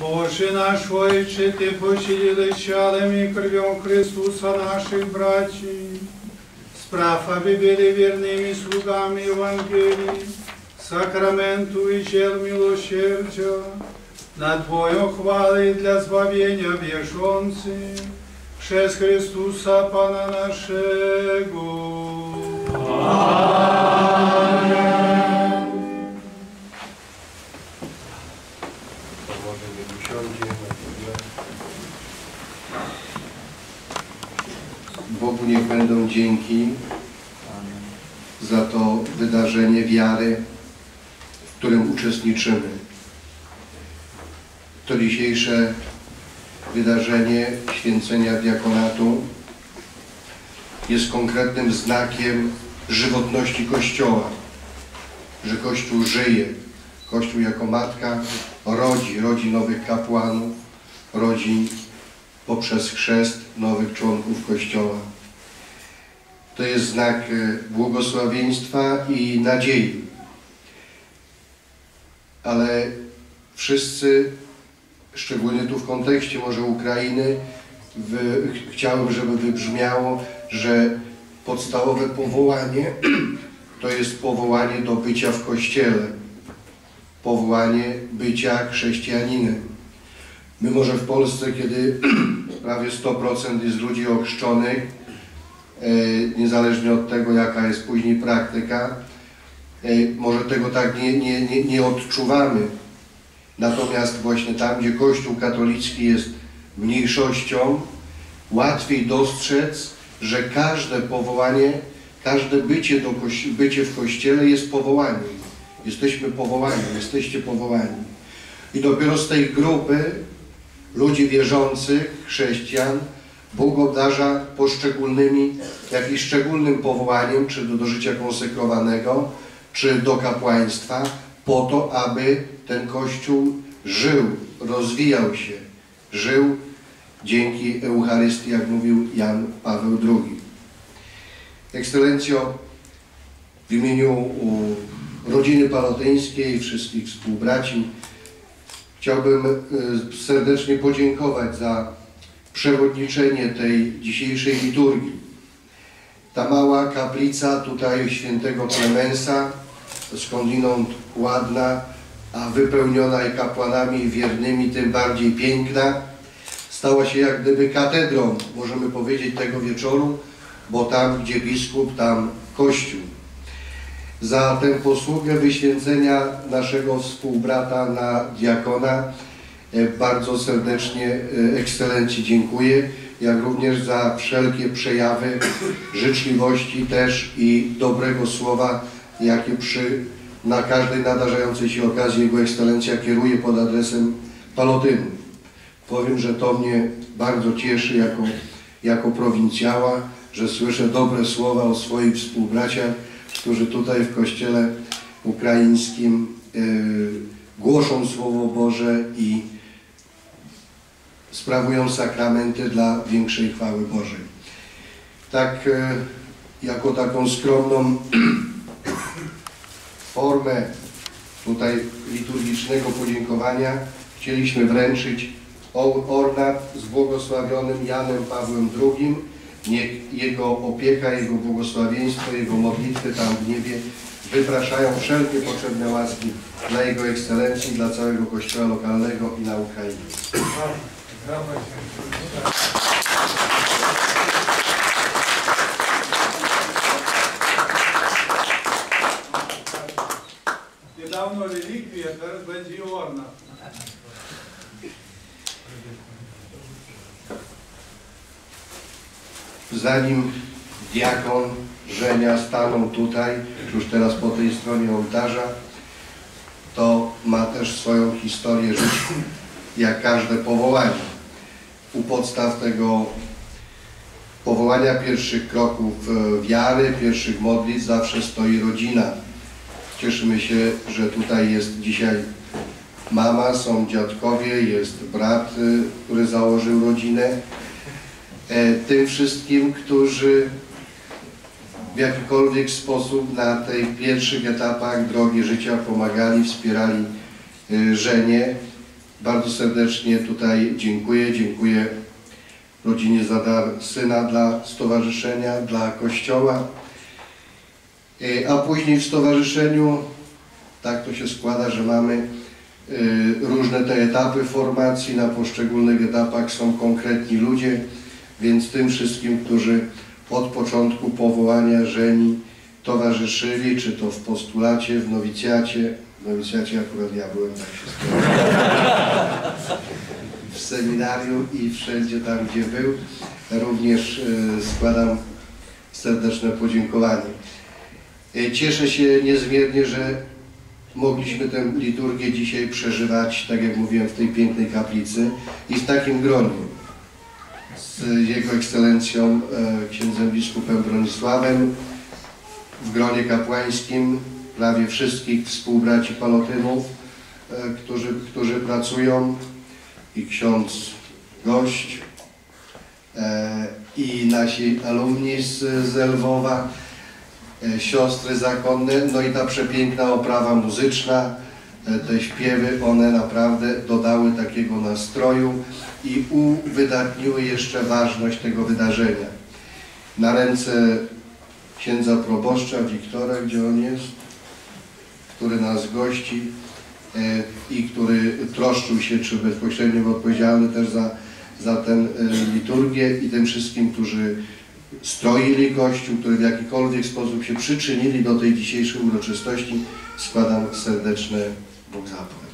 Боже наш Отче, Ти посілили чадом і кров'ю Христуса наших братів, справ, аби були вірними слугами Євангелії, сакраменту і чел милосердя, на Твою хвали для збавлення віршонців, przez Chrystusa Pana naszego. Dzięki za to wydarzenie wiary, w którym uczestniczymy. To dzisiejsze wydarzenie święcenia diakonatu jest konkretnym znakiem żywotności Kościoła, że Kościół żyje. Kościół jako matka rodzi, rodzi nowych kapłanów, rodzi poprzez chrzest nowych członków Kościoła. To jest znak e, błogosławieństwa i nadziei. Ale wszyscy, szczególnie tu w kontekście może Ukrainy, wy, ch- chciałem, żeby wybrzmiało, że podstawowe powołanie to jest powołanie do bycia w Kościele powołanie bycia chrześcijaninem. Mimo, że w Polsce, kiedy prawie 100% jest ludzi ochrzczonych, niezależnie od tego, jaka jest później praktyka, e, może tego tak nie, nie, nie, nie odczuwamy. Natomiast właśnie tam, gdzie Kościół katolicki jest mniejszością, łatwiej dostrzec, że każde powołanie, każde bycie, do, bycie w Kościele jest powołaniem. Jesteśmy powołani, jesteście powołani. I dopiero z tej grupy ludzi wierzących, chrześcijan, Bóg obdarza poszczególnymi, jakimś szczególnym powołaniem, czy do, do życia konsekrowanego, czy do kapłaństwa, po to, aby ten Kościół żył, rozwijał się, żył dzięki Eucharystii, jak mówił Jan Paweł II. Ekscelencjo, w imieniu rodziny palotyńskiej, wszystkich współbraci, chciałbym y, serdecznie podziękować za przewodniczenie tej dzisiejszej liturgii. Ta mała kaplica tutaj świętego Klemensa, skądinąd ładna, a wypełniona i kapłanami wiernymi, tym bardziej piękna, stała się jak gdyby katedrą, możemy powiedzieć, tego wieczoru, bo tam, gdzie biskup, tam kościół za tę posługę wyświęcenia naszego współbrata na diakona. E, Bardzo serdecznie e, ekscelencji dziękuję, jak również za wszelkie przejawy życzliwości też i dobrego słowa, jakie przy na każdej nadarzającej się okazji Jego Ekscelencja kieruje pod adresem Palotynów. Powiem, że to mnie bardzo cieszy jako, jako prowincjała, że słyszę dobre słowa o swoich współbraciach, którzy tutaj w kościele ukraińskim e, głoszą Słowo Boże i sprawują sakramenty dla większej chwały Bożej. Tak e, jako taką skromną formę tutaj liturgicznego podziękowania chcieliśmy wręczyć ornat z błogosławionym Janem Pawłem II. Niech Jego opieka, Jego błogosławieństwo, Jego modlitwy tam w niebie wypraszają wszelkie potrzebne łaski dla Jego Ekscelencji, dla całego Kościoła lokalnego i na Ukrainie. Niedawno relikwia, teraz będzie orna. Zanim diakon Żenia staną tutaj, już teraz po tej stronie ołtarza, to ma też swoją historię życia, jak każde powołanie. U podstaw tego powołania pierwszych kroków e, wiary, pierwszych modlitw zawsze stoi rodzina. Cieszymy się, że tutaj jest dzisiaj mama, są dziadkowie, jest brat, y, który założył rodzinę. E, Tym wszystkim, którzy w jakikolwiek sposób na tych pierwszych etapach drogi życia pomagali, wspierali y, żenie Bardzo serdecznie tutaj dziękuję. Dziękuję rodzinie za dar syna dla stowarzyszenia, dla kościoła. E, A później w stowarzyszeniu tak to się składa, że mamy e, różne te etapy formacji. Na poszczególnych etapach są konkretni ludzie, więc tym wszystkim, którzy od początku powołania żeni towarzyszyli, czy to w postulacie, w nowicjacie, w nowicjacie akurat ja byłem, tak się w seminarium i wszędzie tam, gdzie był, również e, składam serdeczne podziękowanie. E, Cieszę się niezmiernie, że mogliśmy tę liturgię dzisiaj przeżywać, tak jak mówiłem, w tej pięknej kaplicy i w takim gronie z Jego Ekscelencją e, księdzem biskupem Bronisławem, w gronie kapłańskim prawie wszystkich współbraci palotynów, e, którzy, którzy pracują i ksiądz gość e, i nasi alumni z, z Lwowa, siostry zakonne, no i ta przepiękna oprawa muzyczna, e, te śpiewy, one naprawdę dodały takiego nastroju i uwydatniły jeszcze ważność tego wydarzenia. Na ręce księdza proboszcza Wiktora, gdzie on jest, który nas gości e, i który troszczył się, czy bezpośrednio był odpowiedzialny też za, za tę e, liturgię i tym wszystkim, którzy stroili Kościół, którzy w jakikolwiek sposób się przyczynili do tej dzisiejszej uroczystości, składam serdeczne Bóg zapłać.